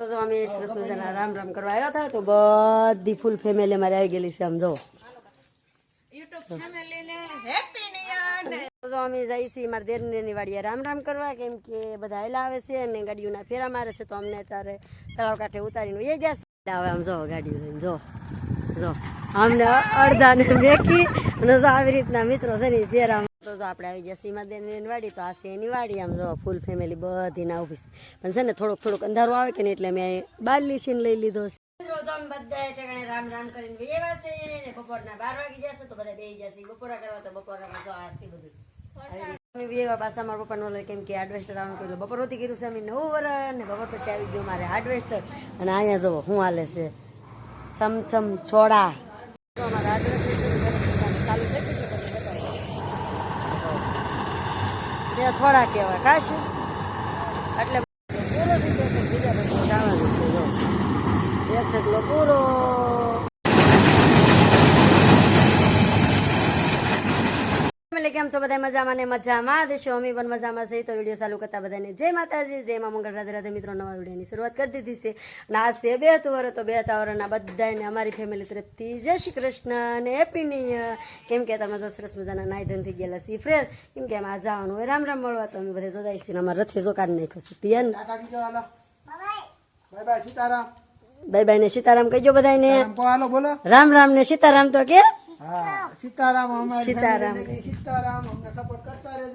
તો જો અમે સરસ મજાના રામ રામ કરવા આવ્યા હતા તો બધી ફૂલ ફેમિલી મારે આવી ગયેલી છે આમ જો. તો અમે જઈએ છીએ મારા દેરની વાડીએ રામ રામ કરવા કેમ કે બધા હેલા આવે છે અને ગાડીઓના ફેરા મારે છે તો અમને અત્યારે તળાવ કાંઠે ઉતારીને એ ગયા છે. હવે આમ જો ગાડીઓ લઈને જો. જો. અમને અડધા ને મેકી અને જો આવી રીતના મિત્રો છે ને ફેરા તો જો આપણે આવી ગયા સીમા વાડી તો આ છે એની વાડી? આમ જો ફૂલ ફેમિલી બધી ના ઊભી પણ છે ને થોડુંક થોડુંક અંધારું આવે કે નહીં એટલે મેં બારલી છીન લઈ લીધો રામ રામ કરીને છે બપોરના બાર વાગી જશે તો બધા બેહી જશે બપોરા કરવા તો બપોરામાં જો આ છે બધું. અમે બેવા પાછા મારા પપ્પાનો લે કેમ કે હાર્ડવેસ્ટર આવવાનું કહ્યું બપોર હોતી કર્યું છે અમે નવું વરણ ને બપોર પછી આવી ગયું મારે હાર્ડવેસ્ટર અને અહીંયા જવો શું હાલે છે સમસમ છોડા અમારા હાર્ડવેસ્ટર ચાલુ થઈ ગયું છે પછી બતાવો. જે થોડા કહેવાય કાશું એટલે પૂરો થઈ ગયો બીજા બધા છે, જો. એક ઢગલો પૂરો ફેમિલી કેમ છો? બધા મજામાં ને મજામાં? દેશો અમે પણ મજામાં છે તો વીડિયો ચાલુ કરતા બધાને જય માતાજી જય મા મંગળ. રાધે રાધે મિત્રો નવા વિડીયોની શરૂઆત કરી દીધી છે. અને આ છે બે વર તો બે વરના બધાને અમારી ફેમિલી તરફથી જય શ્રી કૃષ્ણ અને હેપી ન્યુ કેમ કે તમે જો સરસ મજાના નાઈ ધોઈને થઈ ગયેલા સી ફ્રેશ કેમ કે એમાં જવાનું હોય રામ રામ મળવા. તો અમે બધા જોડાઈ છીએ અમારા રથે જો કાઢી નાખ્યો છે. તિયન bye. Bye Sitaram. Bye bye ને સીતારામ કહેજો બધાને રામ રામ રામ ને સીતારામ તો કે સીતારામ સીતારામ.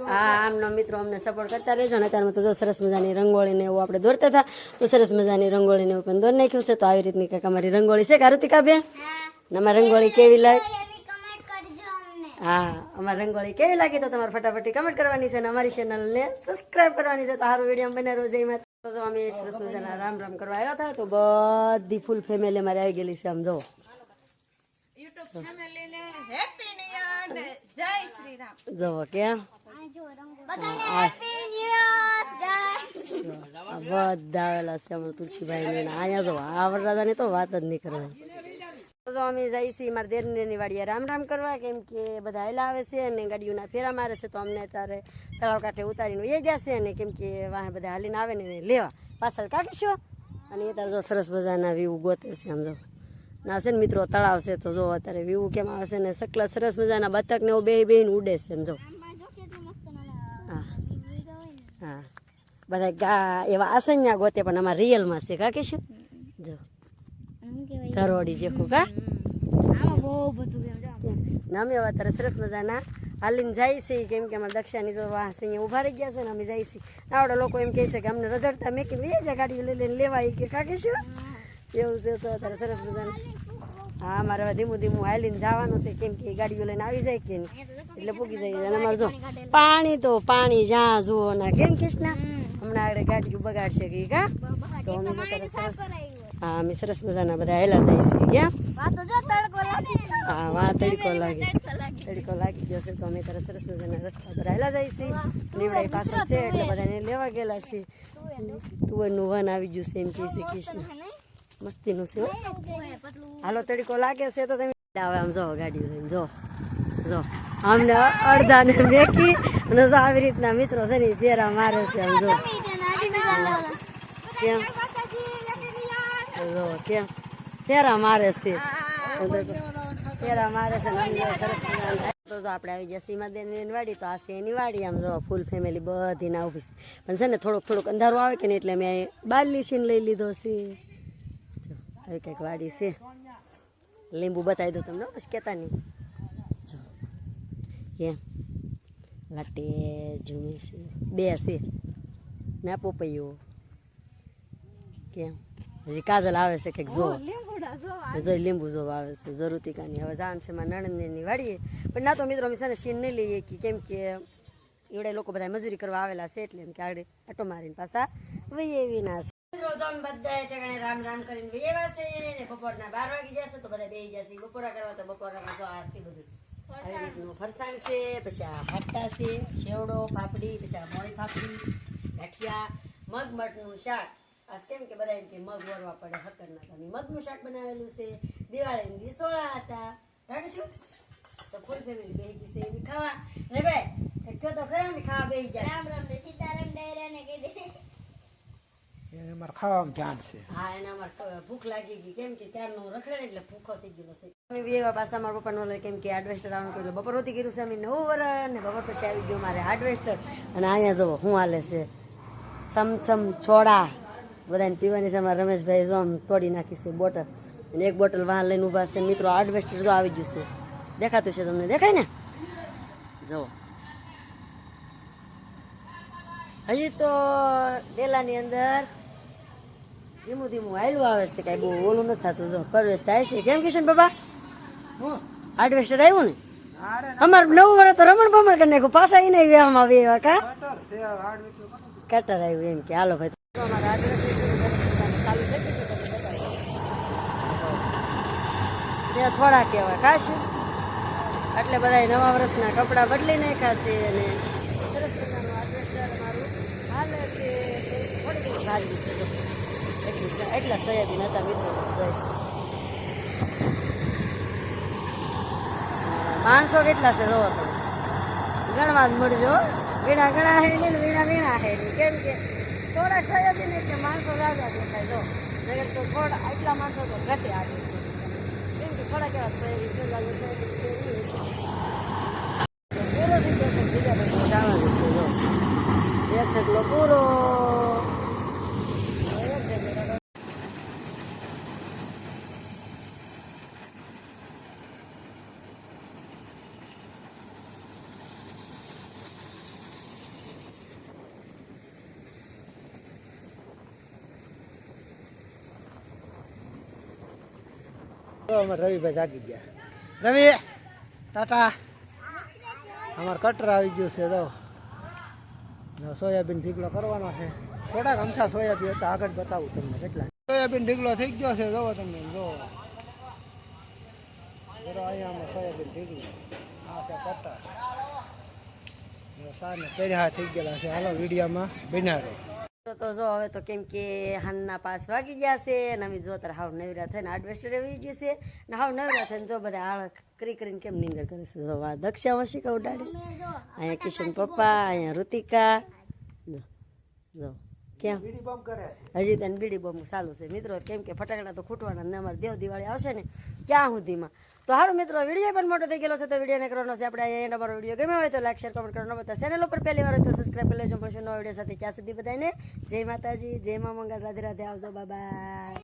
હા આમનો મિત્રો અમને સપોર્ટ કરતા રહેજો. ને અત્યારમાં તો જો સરસ મજાની રંગોળીને એવું આપણે દોરતા હતા તો સરસ મજાની રંગોળીને એવું પણ દોર નાખ્યું છે. તો આવી રીતની કંઈક અમારી રંગોળી છે કારુતિકા બેન? અમારી રંગોળી કેવી લાગે હા અમારી રંગોળી કેવી લાગી તો તમારે ફટાફટી કમેન્ટ કરવાની છે અને અમારી ચેનલને સબસ્ક્રાઇબ કરવાની છે. તો સારું વીડિયો બને રોજ એમાં તો જો અમે સરસ મજાના રામ રામ કરવા આવ્યા હતા તો બધી ફૂલ ફેમિલી અમારે આવી ગયેલી છે આમ જો. જવો કેમ આ બધા આવેલા છે અમારા તુલસીભાઈ ને અહીંયા જો આવડ વરરાજાની તો વાત જ નહીં કરવાની. તો જો અમે જઈએ છીએ મારા દેરની વાડીએ રામ રામ કરવા. કેમ કે બધા હેલા આવે છે અને ગાડીઓના ફેરા મારે છે તો અમને અત્યારે તળાવ કાંઠે ઉતારીને એ ગયા છે અને કેમ કે વાહ બધા હાલીને આવે ને લેવા. પાછળ કાઢીશો અને એ તારે જો સરસ મજાના વ્યૂ ગોતે છે આમ જો. ના છે ને મિત્રો તળાવ છે તો જો અત્યારે વ્યૂ કેમ આવે છે ને સકલા સરસ મજાના બતક ને બે બેન ઉડે છે એમ જો. હા. હા. બધા ગા એવા આસન્યા ગોતે પણ અમારા રિયલમાં છે કા શું જો. ધરોડી જેખું કા? અમે હવે અત્યારે સરસ મજાના હાલીને જાય છે કેમ કે અમારા દક્ષાની જો વાહ છે અહીંયા ઊભા રહી ગયા છે ને અમે જાય છીએ. આવડે લોકો એમ કહે છે કે અમને રજડતા મેકીને એ જ ગાડીઓ લઈ લઈને લેવાય કે કાકે શું એવું છે તો અત્યારે સરસ મજાના. હા મારે ધીમું ધીમું હાલીને જવાનું છે. કેમ કે ગાડીઓ લઈને આવી જાય કે એટલે પૂગી જાય અને અમારે જો પાણી તો પાણી જ્યાં જુઓ ના. કેમ કૃષ્ણ? હમણાં આગળ ગાડીઓ બગાડશે કે કા? તો અમે સરસ હા અમે સરસ મજાના બધા હેલા જાય છે ક્યાં? હા વાહ તડકો લાગે. તડકો લાગી ગયો છે તો અમે ત્યારે સરસ મજાના રસ્તા પર આવેલા જાય છે. નીવડાઈ પાછળ છે એટલે બધાને લેવા ગયેલા છે. તુવરનું વન આવી ગયું છે એમ કહે છે કૃષ્ણ. મસ્તીનું છે. હાલો તડકો લાગે છે તો તમે આવે આમ જો ગાડી લઈને જો જો. અમને અડધા ને મેકી અને જો આવી રીતના મિત્રો છે ને ફેરા મારે છે આમ જો. કેમ? જો કેમ? ફેરા મારે છે. ફેરા મારે છે સરસ તો જો આપણે આવી ગયા સીમાદેની વાડી. તો આ છે એની વાડી આમ જો ફૂલ ફેમિલી બધી ના ઊભી છે. પણ છે ને થોડુંક થોડુંક અંધારું આવે કે નહીં એટલે મેં બારલી છીન લઈ લીધો છે. આવી કંઈક વાડી છે. લીંબુ બતાવી દઉં તમને બસ કહેતા નહીં. જો. કેમ લાટે જૂની છે. બે છે. ના પોપૈયો કેમ? હજી કાજલ આવે છે કંઈક જો. જો લીંબુ જો આવે છે. જરૂરથી કાની. હવે જાન છે મારા નણંદની વાડીએ. પણ ના તો મિત્રો અમે છે ને સીન નહીં લઈએ કે કેમ કે એવડે લોકો બધા મજૂરી કરવા આવેલા છે એટલે એમ કે આગળ આટો મારીને પાછા વહી એવી ના અમે બધા ઠેકાણે રામ રામ કરીને બે છે ને બપોરના બાર વાગી જશે તો બધા બેહી જશે. બપોરા કરવા તો બપોરામાં તો આ છે બધું. આવી રીતનું ફરસાણ છે પછી આ હાટા છે શેવડો પાપડી પછી આ મોળી પાપડી ગાંઠિયા મગ મઠનું શાક. આ કેમ કે બધા એમ કે મગ વરવા પડે હકરના. તો મગનું શાક બનાવેલું છે. દિવાળીની રિસોળા હતા. રાખીશું તો ફૂલ ફેમિલી બે ગઈ છે ખાવા. ને ભાઈ કયો તો ખરા ને ખાવા બેહી જાય. રામ રામ ને સીતારામ ડાયરા ને કહી દે. એને મારે ખાવામાં ધ્યાન છે. હા, એના અમારે ભૂખ લાગી ગઈ. કેમ કે ત્યારનો રખડે એટલે ભૂખો થઈ ગયેલો છે. એવા પાસા મારા પપ્પાનો લે કેમ કે હાર્ડવેસ્ટર આવવાનું કર્યું બપોર હોતી છે, અમે નવું વરણ ને બપોર પછી આવી ગયું મારે હાર્ડવેસ્ટર અને અહીંયા જુઓ શું હાલે છે. સમસમ છોડા. બધાને પીવાની છે. અમારા રમેશભાઈ તોડી નાખી બોટલ. અને એક બોટલ વાહન લઈને ઊભા છે. મિત્રો હાર્ડવેસ્ટર જો આવી ગયું છે. દેખાતું છે તમને? દેખાય ને? જુઓ. હજી તો ડેલાની અંદર ધીમું ધીમું હાયલું આવે છે કાંઈ બહુ ઓલું નથી થતું. જો પરવેશ થાય છે. કેમ કિશન બાબા? હાર્ડવેસ્ટર આવ્યું ને? અમાર નવું વર્ષ તો રમણ ભમણ કરી નાખ્યું. પાછા એને વ્યાહમાં આવી એવા કા? કટર આવ્યું એમ કે હાલો ભાઈ. ત્યાં થોડા કેવા કાશું એટલે બધા નવા વર્ષના કપડાં બદલી નાખ્યા છે અને સરસ મજાનું હાર્ડવેસ્ટર મારું હાલ છે થોડી ઘણી છે જો. એટલી સોયાબીન હતા મિત્રો. માણસો કેટલા છે, જોવો તમે. ગણવા જ મળજો વીણા ગણા હે ને વીણા વીણા હે કેમ કે થોડા સોયાબીન એટલે માણસો રાજા દેખાય, જો. નગર તો થોડા એટલા માણસો તો ઘટે આજે. કેમ કે થોડા કેવા સોયાબીન લાગે સોયાબીન છે નહીં. તો પૂરો થઈ ગયો છે બીજા બધા જવાનું છે જો એક ઢગલો પૂરો એક ઢગલો તો અમે રવિભાઈ જાગી ગયા. રવિ, ટાટા. અમારે કટર આવી ગયું છે તો સોયાબીન ઢીકલો કરવાનો છે. થોડાક અમથા સોયાબીન હતા, આગળ બતાવું તમને કેટલા. સોયાબીન ઢીકલો થઈ ગયો છે, જોવો તમને, જો. અહીંયા સોયાબીન ઢીકલો. આ છે કટર સાને પહેર્યા થઈ ગયેલા છે. હાલો, વિડીયામાં બિનારો. તો જો હવે તો કેમ કે હાનના પાંચ વાગી ગયા છે અને અમે જો તાર હાવ નવરા થઈને આડવેસ્ટર આવી ગયું છે. ને હાવ નવરા થઈને જો બધા હાળ કરી કરીને કેમ નિંદર કરે છે? જો આ દક્ષા વંશિકા ઉડાડી. અહીંયા કિશન પપ્પા અહીંયા ઋતિકા. જો જો. કરે હજી તને બીડી બોમ્બ ચાલુ છે. મિત્રો કેમ કે ફટાકડા તો ખૂટવાના ને અમારે દેવ દિવાળી આવશે ને ક્યાં સુધીમાં? તો સારું મિત્રો વીડિયો પણ મોટો થઈ ગયેલો છે તો વિડીયોને કરવાનો છે. આપણે અહીંયા અમારો વીડિયો ગમ્યો હોય તો લાઈક શેર કમેન્ટ કરવાનો બધા ચેનલ ઉપર પહેલી વાર તો સબસ્ક્રાઈબ કરી લેજો. મળશું નવા વીડિયો સાથે. ત્યાં સુધી બધાને જય માતાજી જય મા મંગળ રાધે રાધે. આવજો. બાય